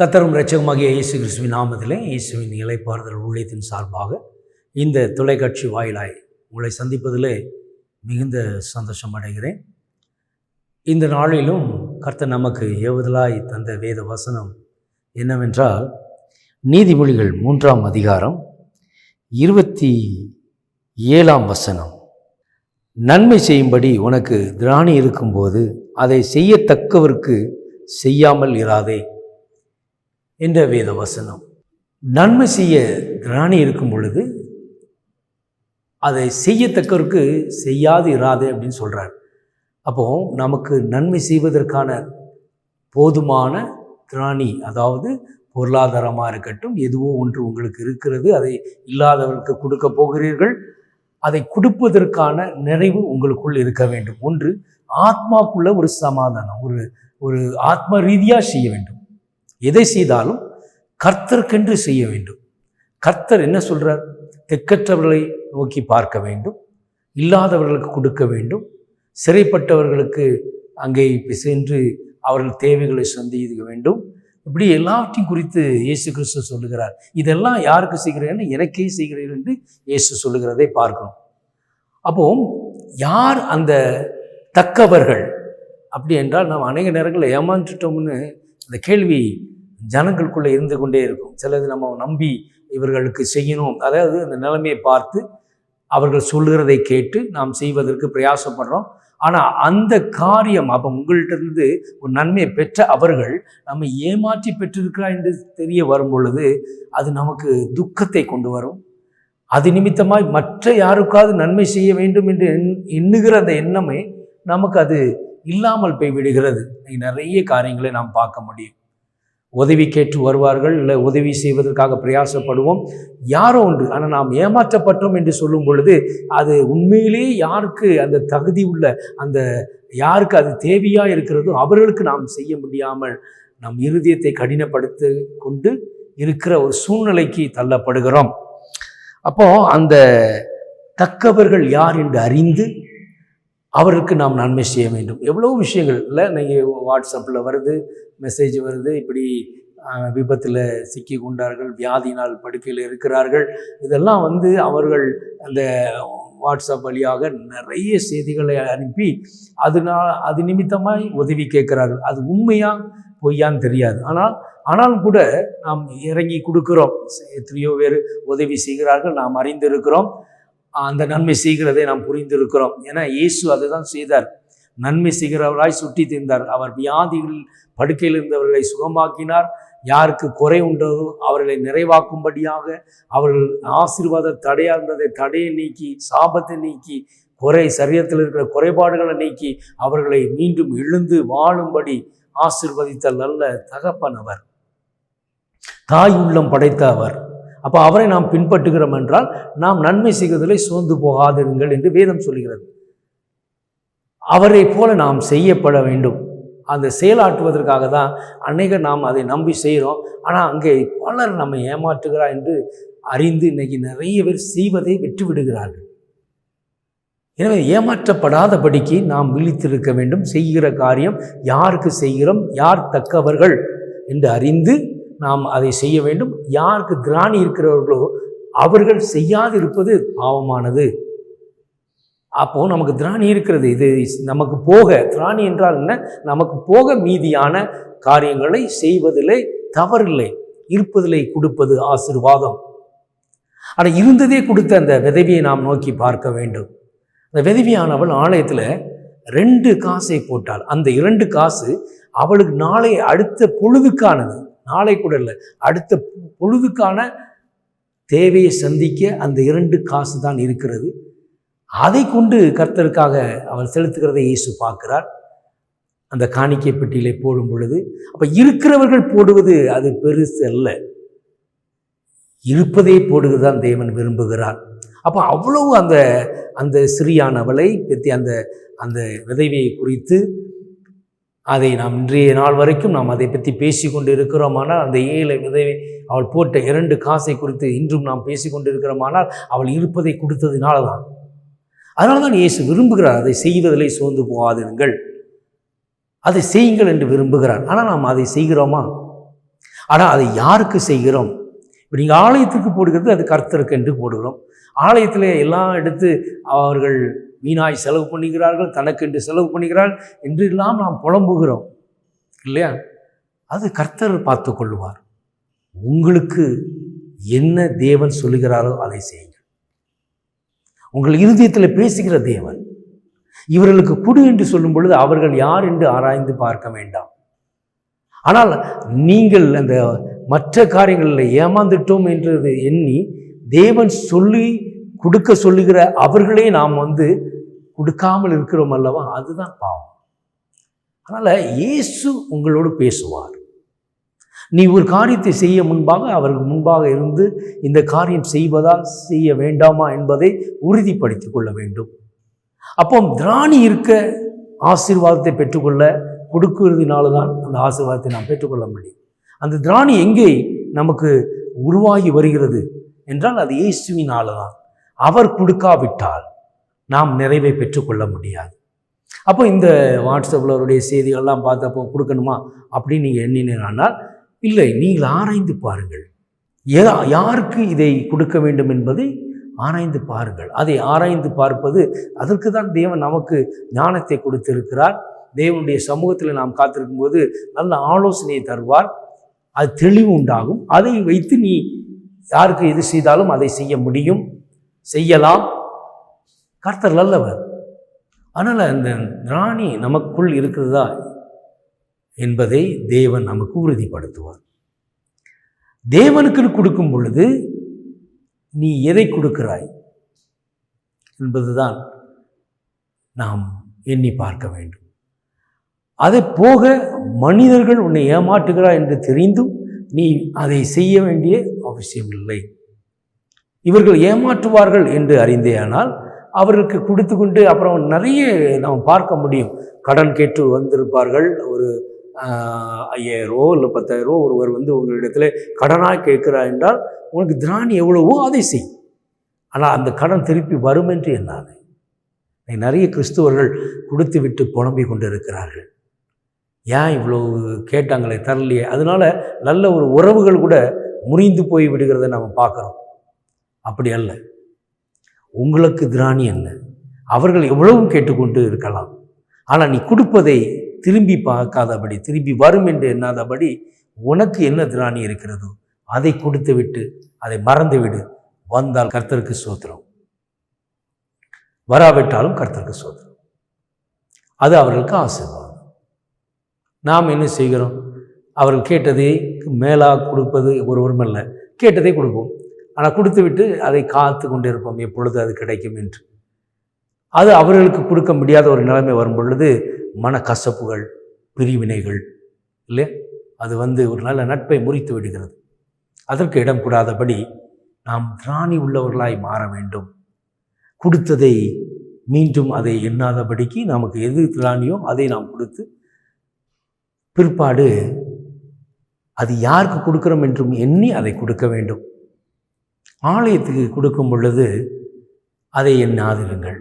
கத்தரும் இரட்சகமாகிய இயேசு கிறிஸ்துவின் நாமத்திலே இயேசுவின் இலைப்பாறுதல் ஊழியத்தின் சார்பாக இந்த தொலைக்காட்சி வாயிலாய் உங்களை சந்திப்பதில் மிகுந்த சந்தோஷம் அடைகிறேன். இந்த நாளிலும் கர்த்தர் நமக்கு ஏவுதலாய் தந்த வேத வசனம் என்னவென்றால் நீதிமொழிகள் மூன்றாம் அதிகாரம் இருபத்தி ஏழாம் வசனம். நன்மை செய்யும்படி உனக்கு திராணி இருக்கும்போது அதை செய்யத்தக்கவருக்கு செய்யாமல் இராதே. என்ற வேத வசனம் நன்மை செய்ய திராணி இருக்கும் பொழுது அதை செய்யத்தக்கவருக்கு செய்யாது இராதே அப்படின்னு சொல்கிறார் அப்போ நமக்கு நன்மை செய்வதற்கான போதுமான திராணி அதாவது பொருளாதாரமாக இருக்கட்டும் எதுவோ ஒன்று உங்களுக்கு இருக்கிறது அதை இல்லாதவர்களுக்கு கொடுக்க போகிறீர்கள் அதை கொடுப்பதற்கான நிறைவு உங்களுக்குள் இருக்க வேண்டும். ஒன்று ஆத்மாக்குள்ள ஒரு சமாதானம் ஒரு ஒரு ஆத்ம ரீதியாக செய்ய வேண்டும். எதை செய்தாலும் கர்த்தர்க்கென்று செய்ய வேண்டும். கர்த்தர் என்ன சொல்கிறார் தெக்கற்றவர்களை நோக்கி பார்க்க வேண்டும். இல்லாதவர்களுக்கு கொடுக்க வேண்டும். சிறைப்பட்டவர்களுக்கு அங்கே சென்று அவர்கள் தேவைகளை சந்திக்க வேண்டும். இப்படி எல்லாவற்றையும் குறித்து இயேசு கிறிஸ்து சொல்லுகிறார். இதெல்லாம் யாருக்கு செய்கிறேன்னு எனக்கே செய்கிறேன் என்று இயேசு சொல்லுகிறதை பார்க்கணும் அப்போ யார் அந்த தக்கவர்கள்? அப்படி என்றால் நாம் அநேக நேரங்களில் ஏமாந்துட்டோம்னு அந்த கேள்வி ஜனங்களுக்குள்ளே இருந்து கொண்டே இருக்கும். சிலது நம்ம நம்பி இவர்களுக்கு செய்யணும். அதாவது அந்த நிலைமையை பார்த்து அவர்கள் சொல்லுகிறதை கேட்டு நாம் செய்வதற்கு பிரயாசப்படுறோம். ஆனால் அந்த காரியம் அப்போ உங்கள்கிட்ட இருந்து ஒரு நன்மையை பெற்ற அவர்கள் நம்ம ஏமாற்றி பெற்றிருக்கிறா என்று தெரிய வரும் பொழுது அது நமக்கு துக்கத்தை கொண்டு வரும். அது நிமித்தமாய் மற்ற யாருக்காவது நன்மை செய்ய வேண்டும் என்று எண் எண்ணுகிற அந்த எண்ணமே நமக்கு அது இல்லாமல் போய் விடுகிறது. நிறைய காரியங்களை நாம் பார்க்க முடியும். உதவி கேட்டு வருவார்கள் இல்லை உதவி செய்வதற்காக பிரயாசப்படுவோம். யாரோ ஒன்று ஆனால் நாம் ஏமாற்றப்பட்டோம் என்று சொல்லும் பொழுது அது உண்மையிலேயே யாருக்கு அந்த தகுதி உள்ள அந்த யாருக்கு அது தேவையாக இருக்கிறதோ அவர்களுக்கு நாம் செய்ய முடியாமல் நம் இருதயத்தை கடினப்படுத்தி கொண்டு இருக்கிற ஒரு சூழ்நிலைக்கு தள்ளப்படுகிறோம். அப்போ அந்த தக்கவர்கள் யார் என்று அறிந்து அவருக்கு நாம் நன்மை செய்ய வேண்டும். எவ்வளோ விஷயங்கள் இல்லை நீங்கள் வாட்ஸ்அப்பில் வருது மெசேஜ் வருது. இப்படி விபத்தில் சிக்கி கொண்டார்கள் வியாதியினால் படுக்கையில் இருக்கிறார்கள். இதெல்லாம் வந்து அவர்கள் அந்த வாட்ஸ்அப் வழியாக நிறைய செய்திகளை அனுப்பி அதனால் அது நிமித்தமாய் உதவி கேட்குறார்கள். அது உண்மையா பொய்யான்னு தெரியாது. ஆனால் ஆனாலும் கூட நாம் இறங்கி கொடுக்குறோம். எத்தனையோ பேர் உதவி செய்கிறார்கள். நாம் அறிந்திருக்கிறோம். அந்த நன்மை செய்கிறதை நாம் புரிந்திருக்கிறோம். ஏன்னா இயேசு அதை தான் செய்தார். நன்மை செய்கிறவராய் சுட்டி தந்தார் அவர் வியாதியில் படுக்கையில் இருந்தவர்களை சுகமாக்கினார். யாருக்கு குறை உண்டதோ அவர்களை நிறைவாக்கும்படியாக அவர்கள் ஆசீர்வாத தடையாக இருந்ததை தடையை நீக்கி சாபத்தை நீக்கி குறை சரீரத்தில் இருக்கிற குறைபாடுகளை நீக்கி அவர்களை மீண்டும் எழுந்து வாழும்படி ஆசிர்வதித்த நல்ல தகப்பன் அவர். தாய் உள்ளம் படைத்த அவர். அப்போ அவரை நாம் பின்பற்றுகிறோம் என்றால் நாம் நன்மை செய்வதிலே சோர்ந்து போகாதிருங்கள் என்று வேதம் சொல்கிறது. அவரை போல நாம் செய்யப்பட வேண்டும். அந்த செயலாற்றுவதற்காக தான் அநேக நாம் அதை நம்பி செய்கிறோம். ஆனால் அங்கே பலர் நம்மை ஏமாற்றுகிறார் என்று அறிந்து இன்னைக்கு நிறைய பேர் செய்வதை விட்டு விடுகிறார்கள். எனவே ஏமாற்றப்படாதபடிக்கு நாம் விழித்திருக்க வேண்டும். செய்கிற காரியம் யாருக்கு செய்கிறோம் யார் தக்கவர்கள் என்று அறிந்து நாம் அதை செய்ய வேண்டும். யாருக்கு திராணி இருக்கிறவர்களோ அவர்கள் செய்யாது இருப்பது பாவமானது. அப்போது நமக்கு திராணி இருக்கிறது. இது நமக்கு போக திராணி என்றால் என்ன? நமக்கு போக மீதியான காரியங்களை செய்வதிலே தவறில்லை. இருப்பதிலே கொடுப்பது ஆசிர்வாதம். ஆனால் இருந்ததே கொடுத்த அந்த விதவியை நாம் நோக்கி பார்க்க வேண்டும். அந்த விதவியானவள் ஆலயத்தில் ரெண்டு காசை போட்டாள். அந்த இரண்டு காசு அவளுக்கு நாளை அடுத்த பொழுதுக்கானது. நாளை கூட இல்லை அடுத்த பொழுதுக்கான தேவையை சந்திக்க அந்த இரண்டு காசு தான் இருக்கிறது. அதை கொண்டு கர்த்தருக்காக அவள் செலுத்துகிறதை இயேசு பார்க்கிறார். அந்த காணிக்கை பெட்டியிலே போடும் பொழுது அப்போ இருக்கிறவர்கள் போடுவது அது பெருசு அல்ல. இருப்பதே போடுவது தான் தேவன் விரும்புகிறார். அப்போ அவ்வளவு அந்த அந்த சிறியானவளை பற்றி அந்த அந்த விதவியை குறித்து அதை நாம் இன்றைய நாள் வரைக்கும் நாம் அதை பற்றி பேசி கொண்டு இருக்கிறோமானால் அந்த ஏழை விதவை அவள் போட்ட இரண்டு காசை குறித்து இன்றும் நாம் பேசி கொண்டு இருக்கிறோமானால் அவள் இருப்பதை கொடுத்ததினால தான் அதனால தான் இயேசு விரும்புகிறார் அதை செய்வதிலே சோர்ந்து போகாதிருங்கள். அதை செய்யுங்கள் என்று விரும்புகிறார். ஆனால் நாம் அதை செய்கிறோமா? ஆனால் அதை யாருக்கு செய்கிறோம்? இப்போ நீங்கள் ஆலயத்துக்கு போடுகிறது அது கர்த்தருக்கு என்று போடுகிறோம். ஆலயத்தில் எல்லாம் எடுத்து அவர்கள் வீணாய் செலவு பண்ணுகிறார்கள் தனக்கு என்று செலவு பண்ணுகிறார்கள் என்று எல்லாம் நாம் புலம்புகிறோம். இல்லையா? அது கர்த்தர் பார்த்து கொள்வார் உங்களுக்கு என்ன தேவன் சொல்லுகிறாரோ அதை செய்யுங்கள். உங்கள் இருதயத்தில் பேசுகிற தேவன். இவர்களுக்கு குடு என்று சொல்லும் பொழுது அவர்கள் யார் என்று ஆராய்ந்து பார்க்க வேண்டாம். ஆனால் நீங்கள் அந்த மற்ற காரியங்களில் ஏமாந்துட்டோம் என்றது எண்ணி தேவன் சொல்லி கொடுக்க சொல்லுகிற அவர்களே நாம் வந்து கொடுக்காமல் இருக்கிறோம் அல்லவா? அதுதான் பாவம். அதனால் இயேசு உங்களோடு பேசுவார். நீ ஒரு காரியத்தை செய்ய முன்பாக அவருக்கு முன்பாக இருந்து இந்த காரியம் செய்வதா செய்ய வேண்டாமா என்பதை உறுதிப்படுத்தி கொள்ள வேண்டும். அப்போ திராணி இருக்க ஆசீர்வாதத்தை பெற்றுக்கொள்ள கொடுக்கிறதுனால தான் அந்த ஆசீர்வாதத்தை நாம் பெற்றுக்கொள்ள முடியும். அந்த திராணி எங்கே நமக்கு உருவாகி வருகிறது என்றால் அது இயேசுவினால தான் அவர் கொடுக்காவிட்டால் நாம் நிறைவை பெற்றுக்கொள்ள முடியாது. அப்போ இந்த வாட்ஸ்அப்பில் அவருடைய செய்திகள்லாம் பார்த்தப்போ கொடுக்கணுமா அப்படின்னு நீங்கள் எண்ணினால் இல்லை நீங்கள் ஆராய்ந்து பாருங்கள். எதா யாருக்கு இதை கொடுக்க வேண்டும் என்பதை ஆராய்ந்து பாருங்கள். அதை ஆராய்ந்து பார்ப்பது அதற்கு தான் தேவன் நமக்கு ஞானத்தை கொடுத்திருக்கிறார். தேவனுடைய சமூகத்தில் நாம் காத்திருக்கும் போது நல்ல ஆலோசனையை தருவார். அது தெளிவு உண்டாகும். அதை வைத்து நீ யாருக்கு எது செய்தாலும் அதை செய்ய முடியும். செய்யலாம். கர்த்தர் நல்லவர். அதனால் அந்த ராணி நமக்குள் இருக்கிறதா? என்பதை தேவன் நமக்கு உறுதிப்படுத்துவார். தேவனுக்கு கொடுக்கும் பொழுது நீ எதை கொடுக்கிறாய் என்பதுதான் நாம் எண்ணி பார்க்க வேண்டும். அதை போக மனிதர்கள் உன்னை ஏமாற்றுகிறார் என்று தெரிந்தும் நீ அதை செய்ய வேண்டிய அவசியமில்லை இவர்கள் ஏமாற்றுவார்கள் என்று அறிந்தேயானால் அவர்களுக்கு கொடுத்து கொண்டு அப்புறம் நிறைய நாம் பார்க்க முடியும். கடன் கேட்டு வந்திருப்பார்கள் ஒரு ஐயாயிரரூவா இல்லை பத்தாயிரரூவா ஒருவர் வந்து உங்களிடத்துல கடனாக கேட்கிறார் என்றால் உனக்கு திராணி எவ்வளவோ அதை செய். ஆனால் அந்த கடன் திருப்பி வரும் என்று எண்ணாது நிறைய கிறிஸ்துவர்கள் கொடுத்து விட்டு புலம்பிக் கொண்டு இருக்கிறார்கள் ஏன் இவ்வளோ கேட்டாங்களே தரலையே? அதனால் நல்ல ஒரு உறவுகள் கூட முறிந்து போய் விடுகிறத நம்ம பார்க்குறோம். அப்படி அல்ல. உங்களுக்கு திராணி என்ன அவர்கள் எவ்வளவும் கேட்டுக்கொண்டு இருக்கலாம். ஆனால் நீ கொடுப்பதை திரும்பி பார்க்காதபடி திரும்பி வரும் என்று எண்ணாதபடி உனக்கு என்ன திராணி இருக்கிறதோ அதை கொடுத்து விட்டு அதை மறந்து விடு வந்தால் கர்த்தருக்கு சோத்திரம். வராவிட்டாலும் கர்த்தருக்கு சோத்திரம். அது அவர்களுக்கு ஆசீர்வாதம். நாம் என்ன செய்கிறோம்? அவர்கள் கேட்டதை மேலாக கொடுப்பது ஒருவரும் அல்ல. கேட்டதை கொடுப்போம். ஆனால் கொடுத்து விட்டு அதை காத்து கொண்டிருப்போம். எப்பொழுது அது கிடைக்கும் என்று. அது அவர்களுக்கு கொடுக்க முடியாத ஒரு நிலைமை வரும் பொழுது மனக்கசப்புகள் பிரிவினைகள் இல்லை அது வந்து ஒரு நல்ல நட்பை முறித்து விடுகிறது. அதற்கு இடம் கூடாதபடி நாம் திராணி உள்ளவர்களாய் மாற வேண்டும். கொடுத்ததை மீண்டும் அதை எண்ணாதபடிக்கு நமக்கு எது திராணியோ அதை நாம் கொடுத்து பிற்பாடு அது யாருக்கு கொடுக்குறோம் என்றும் எண்ணி அதை கொடுக்க வேண்டும். ஆலயத்துக்கு கொடுக்கும் பொழுது அதை எண்ணாதிருங்கள்.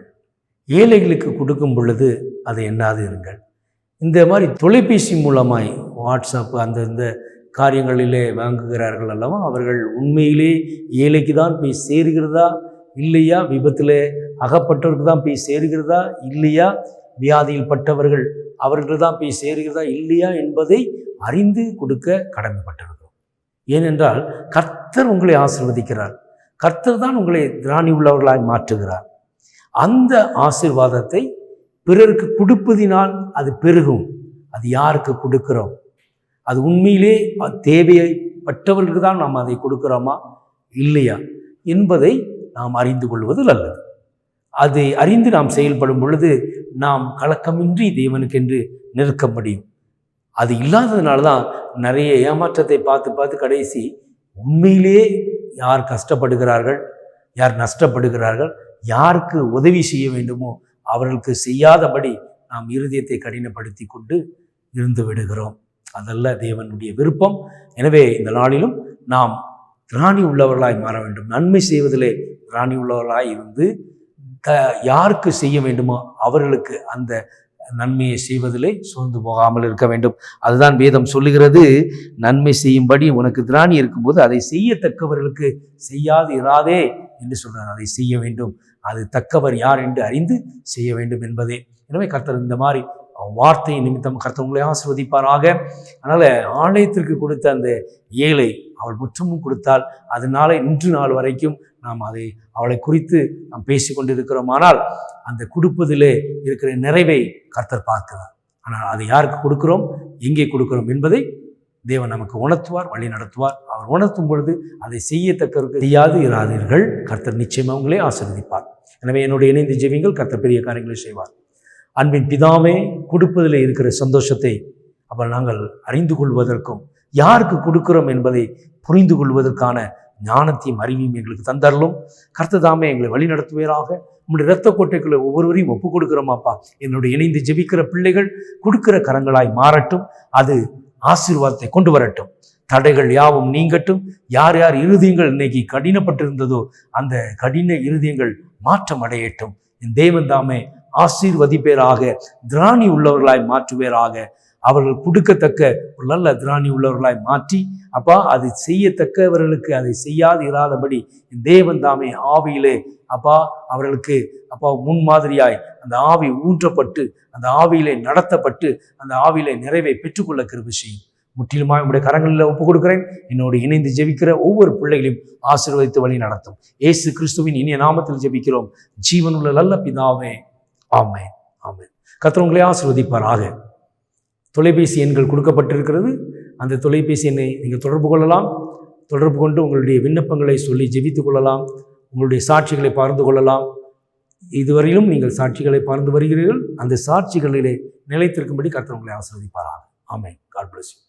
ஏழைகளுக்கு கொடுக்கும் பொழுது அதை எண்ணாது இருங்கள். இந்த மாதிரி தொலைபேசி மூலமாய் வாட்ஸ்அப் அந்தந்த காரியங்களிலே வாங்குகிறார்கள் அல்லவா? அவர்கள் உண்மையிலே ஏழைக்கு தான் போய் சேருகிறதா? இல்லையா? விபத்தில் அகப்பட்டவருக்கு தான் போய் சேருகிறதா? இல்லையா? வியாதியில் பட்டவர்கள் அவர்கள் தான் போய் சேருகிறதா? இல்லையா? என்பதை அறிந்து கொடுக்க கடமைப்பட்டிருக்கிறோம். ஏனென்றால் கர்த்தர் உங்களை ஆசிர்வதிக்கிறார். கர்த்தர் தான் உங்களை திராணி உள்ளவர்களாய் மாற்றுகிறார். அந்த ஆசிர்வாதத்தை பிறருக்கு கொடுப்பதினால் அது பெருகும். அது யாருக்கு கொடுக்கிறோம்? அது உண்மையிலே தேவைப்பட்டவர்களுக்கு தான் நாம் அதை கொடுக்கிறோமா? இல்லையா? என்பதை நாம் அறிந்து கொள்வது நல்லது. அதை அறிந்து நாம் செயல்படும் பொழுது நாம் கலக்கமின்றி தேவனுக்கென்று நிற்க முடியும். அது இல்லாததுனால தான் நிறைய ஏமாற்றத்தை பார்த்து பார்த்து கடைசி உண்மையிலே யார் கஷ்டப்படுகிறார்கள்? யார் நஷ்டப்படுகிறார்கள்? யாருக்கு உதவி செய்ய வேண்டுமோ அவர்களுக்கு செய்யாதபடி நாம் இருதயத்தை கடினப்படுத்தி கொண்டு இருந்து விடுகிறோம். அதல்ல தேவனுடைய விருப்பம். எனவே இந்த நாளிலும் நாம் திராணி உள்ளவர்களாய் மாற வேண்டும். நன்மை செய்வதிலே திராணி உள்ளவர்களாய் இருந்து த யாருக்கு செய்ய வேண்டுமோ அவர்களுக்கு அந்த நன்மையை செய்வதிலே சோர்ந்து போகாமல் இருக்க வேண்டும். அதுதான் வேதம் சொல்லுகிறது. நன்மை செய்யும்படி உனக்கு திராணி இருக்கும்போது அதை செய்யத்தக்கவர்களுக்கு செய்யாது இராதே என்று சொல்கிறார் அதை செய்ய வேண்டும். அது தக்கவர் யார் என்று அறிந்து செய்ய வேண்டும் என்பதே. எனவே கர்த்தர் இந்த மாதிரி வார்த்தை நிமித்தம் கர்த்தர் உங்களை ஆசிர்வதிப்பாராக. அதனால் ஆலயத்திற்கு கொடுத்த அந்த ஏழை அவள் முற்றமும் கொடுத்தால் அதனால இன்று நாள் வரைக்கும் நாம் அதை அவளை குறித்து நாம் பேசி கொண்டிருக்கிறோம் ஆனால் அந்த கொடுப்பதிலே இருக்கிற நிறைவை கர்த்தர் பார்க்கிறார். ஆனால் அதை யாருக்கு கொடுக்கிறோம்? எங்கே கொடுக்கிறோம் என்பதை தேவன் நமக்கு உணர்த்துவார் வழி நடத்துவார். அவர் உணர்த்தும் பொழுது அதை செய்யத்தக்கவருக்கு செய்யாது இராதீர்கள். கர்த்தர் நிச்சயமாக உங்களே ஆசிர்வதிப்பார். எனவே என்னுடைய இணைந்து ஜெவிங்கள் கர்த்தர் பெரிய காரியங்களை செய்வார். அன்பின் பிதாமே கொடுப்பதில் இருக்கிற சந்தோஷத்தை அவர் நாங்கள் அறிந்து கொள்வதற்கும் யாருக்கு கொடுக்கிறோம் என்பதை புரிந்து கொள்வதற்கான ஞானத்தையும் அறிவையும் எங்களுக்கு தந்தரலும் கர்த்ததாமே எங்களை வழி நடத்துவீராக. உங்களுடைய இரத்த கோட்டைக்குள்ள ஒவ்வொருவரையும் ஒப்புக் கொடுக்குறோமாப்பா என்னுடைய இணைந்து ஜெபிக்கிற பிள்ளைகள் கொடுக்கிற கரங்களாய் மாறட்டும். அது ஆசீர்வாதத்தை கொண்டு வரட்டும். தடைகள் யாவும் நீங்கட்டும். யார் யார் இருதயங்கள் இன்னைக்கு கடினப்பட்டிருந்ததோ அந்த கடின இருதயங்கள் மாற்றம் அடையட்டும். என் தேவன் தாமே ஆசீர்வதிப்பேராக திராணி உள்ளவர்களாய் மாற்றுவேராக. அவர்கள் கொடுக்கத்தக்க ஒரு நல்ல திராணி உள்ளவர்களாய் மாற்றி அப்பா அது செய்யத்தக்கவர்களுக்கு அதை செய்யாது இராதபடி என் தேவன் தாமே ஆவியிலே அப்பா அவர்களுக்கு அப்பா முன்மாதிரியாய் அந்த ஆவி ஊன்றப்பட்டு அந்த ஆவியிலே நடத்தப்பட்டு அந்த ஆவியிலே நிறைவை பெற்றுக்கொள்ள கிருபை செய்யும். முற்றிலுமாய் உங்களுடைய கரங்களில் ஒப்புக் கொடுக்கிறேன் என்னோடு இணைந்து ஜெபிக்கிற ஒவ்வொரு பிள்ளைகளையும் ஆசீர்வதித்து வழி நடத்தும். ஏசு கிறிஸ்துவின் இனிய நாமத்தில் ஜெபிக்கிறோம். ஜீவனுள்ள நல்ல பிதாவே ஆமே ஆமே கத்திரவங்களே உங்களை ஆசீர்வதிப்பாராக. தொலைபேசி எண்கள் கொடுக்கப்பட்டிருக்கிறது. அந்த தொலைபேசி எண்ணை நீங்கள் தொடர்பு கொள்ளலாம். தொடர்பு கொண்டு உங்களுடைய விண்ணப்பங்களை சொல்லி ஜெபித்து கொள்ளலாம். உங்களுடைய சாட்சிகளை பகிர்ந்து கொள்ளலாம். இதுவரையிலும் நீங்கள் சாட்சிகளை பகிர்ந்து வருகிறீர்கள். அந்த சாட்சிகளிலே நிலைத்திருக்கும்படி கர்த்தர் ஆமே God bless you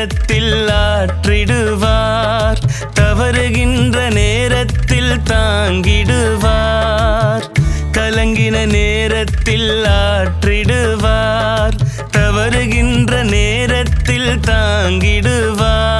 நேரத்தில் ஆற்றிடுவார். தவறுகின்ற நேரத்தில் தாங்கிடுவார். கலங்கின நேரத்தில் ஆற்றிடுவார். தவறுகின்ற நேரத்தில் தாங்கிடுவார்.